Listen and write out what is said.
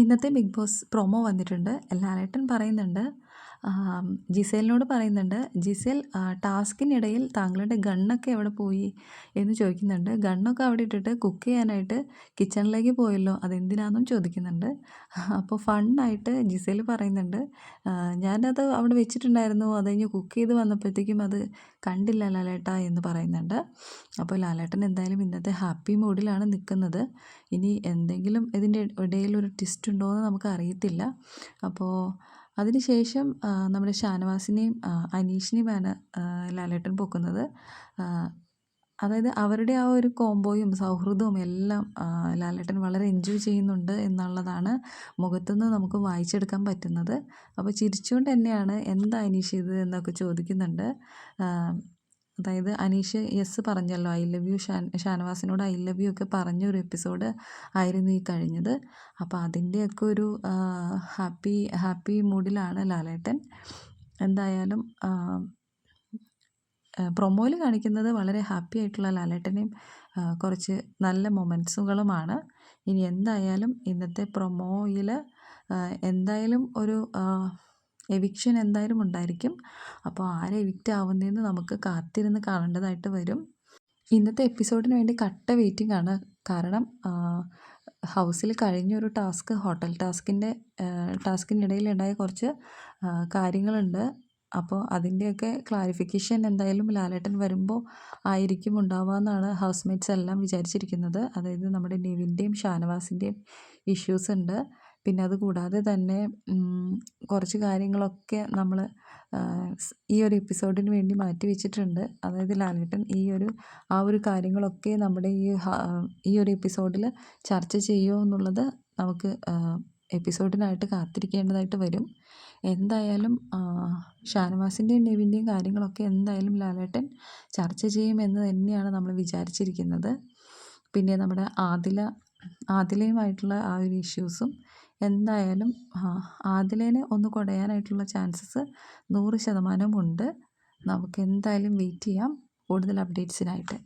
ഇന്നത്തെ big boss promo വന്നിട്ടുണ്ട്. ലാലേട്ടൻ പറയുന്നുണ്ട് ജിസേലിനോട് പറയുന്നുണ്ട് ജിസേൽ ടാസ്കിനിടയിൽ താങ്കളുടെ ഗണ്ണൊക്കെ എവിടെ പോയി? എന്ന് ചോദിക്കുന്നുണ്ട്. ഗണ്ണൊക്കെ അവിടെ ഇട്ടിട്ട് കുക്ക് ചെയ്യാനായിട്ട് കിച്ചണിലേക്ക് പോയല്ലോ അതെന്തിനാണെന്നും ചോദിക്കുന്നുണ്ട്. അപ്പോൾ ഫണ്ണായിട്ട് ജിസേൽ പറയുന്നുണ്ട് ഞാനത് അവിടെ വെച്ചിട്ടുണ്ടായിരുന്നു അത് കഴിഞ്ഞ് കുക്ക് ചെയ്ത് വന്നപ്പോഴത്തേക്കും അത് കണ്ടില്ല ലാലേട്ട എന്ന് പറയുന്നുണ്ട്. അപ്പോൾ ലാലേട്ടൻ എന്തായാലും ഇന്നത്തെ ഹാപ്പി മൂഡിലാണ് നിൽക്കുന്നത്. ഇനി എന്തെങ്കിലും ഇതിന്റെ ഇടയിൽ ഒരു ട്വിസ്റ്റ് ഉണ്ടോ എന്ന് നമുക്ക് അറിയത്തില്ല അപ്പോൾ അതിനുശേഷം നമ്മുടെ ഷാനവാസിനെയും അനീഷിനെയുമാണ് ലാലേട്ടൻ പൊക്കുന്നത്. അതായത് അവരുടെ ആ ഒരു കോംബോയും സൗഹൃദവും എല്ലാം ലാലേട്ടൻ വളരെ എൻജോയ് ചെയ്യുന്നുണ്ട് എന്നുള്ളതാണ് മുഖത്തുനിന്ന് നമുക്ക് വായിച്ചെടുക്കാൻ പറ്റുന്നത്. അപ്പോൾ ചിരിച്ചുകൊണ്ട് തന്നെയാണ് എന്താ അനീഷ് ഇത് എന്നൊക്കെ ചോദിക്കുന്നുണ്ട്. അതായത് അനീഷ് യെസ് പറഞ്ഞല്ലോ ഐ ലവ് യു ഷാൻ ഷാനവാസിനോട് ഐ ലവ് യു ഒക്കെ പറഞ്ഞ ഒരു എപ്പിസോഡ് ആയിരുന്നു ഈ കഴിഞ്ഞത്. അപ്പോൾ അതിന്റെയൊക്കെ ഒരു ഹാപ്പി ഹാപ്പി മൂഡിലാണ് ലാലേട്ടൻ. എന്തായാലും പ്രൊമോയിൽ കാണിക്കുന്നത് വളരെ ഹാപ്പി ആയിട്ടുള്ള ലാലേട്ടനെയും കുറച്ച് നല്ല മൊമെന്റ്സുകളുമാണ് ഇനി എന്തായാലും ഇന്നത്തെ പ്രൊമോയിൽ എന്തായാലും ഒരു എവിക്ഷൻ എന്തായാലും ഉണ്ടായിരിക്കും. അപ്പോൾ ആരെ എവിക്റ്റ് ആവുന്നതെന്ന് നമുക്ക് കാത്തിരുന്ന് കാണേണ്ടതായിട്ട് വരും. ഇന്നത്തെ എപ്പിസോഡിന് വേണ്ടി കട്ട വെയിറ്റിംഗ് ആണ്. കാരണം ഹൗസിൽ കഴിഞ്ഞൊരു ടാസ്ക് ഹോട്ടൽ ടാസ്കിന്റെ ടാസ്കിനിടയിൽ ഉണ്ടായ കുറച്ച് കാര്യങ്ങളുണ്ട്. അപ്പോൾ അതിന്റെയൊക്കെ ക്ലാരിഫിക്കേഷൻ എന്തായാലും ലാലേട്ടൻ വരുമ്പോൾ ആയിരിക്കും ഉണ്ടാവുക എന്നാണ് ഹൗസ് മേറ്റ്സ് എല്ലാം വിചാരിച്ചിരിക്കുന്നത്. അതായത് നമ്മുടെ നിവിന്റെയും ഷാനവാസിന്റെയും ഇഷ്യൂസ് ഉണ്ട്. പിന്നെ അതുകൂടാതെ തന്നെ കുറച്ച് കാര്യങ്ങളൊക്കെ നമ്മൾ ഈ ഒരു എപ്പിസോഡിന് വേണ്ടി മാറ്റി വെച്ചിട്ടുണ്ട്. അതായത് ലാലേട്ടൻ ഈ ഒരു ആ ഒരു കാര്യങ്ങളൊക്കെ നമ്മുടെ ഈ ഈ ഒരു എപ്പിസോഡിൽ ചർച്ച ചെയ്യുമോ എന്നുള്ളത് നമുക്ക് എപ്പിസോഡിനായിട്ട് കാത്തിരിക്കേണ്ടതായിട്ട് വരും. എന്തായാലും ഷാനവാസിന്റെയും നെവിന്റെയും കാര്യങ്ങളൊക്കെ എന്തായാലും ലാലേട്ടൻ ചർച്ച ചെയ്യുമെന്ന് തന്നെയാണ് നമ്മൾ വിചാരിച്ചിരിക്കുന്നത്. പിന്നെ നമ്മുടെ ആദില ആദിലയുമായിട്ടുള്ള ആ ഒരു ഇഷ്യൂസും എന്തായാലും ആദിലേനെ ഒന്ന് കുടയാനായിട്ടുള്ള ചാൻസസ് നൂറ് ശതമാനവും ഉണ്ട് നമുക്ക് എന്തായാലും വെയിറ്റ് ചെയ്യാം. കൂടുതൽ അപ്ഡേറ്റ്സിനായിട്ട്.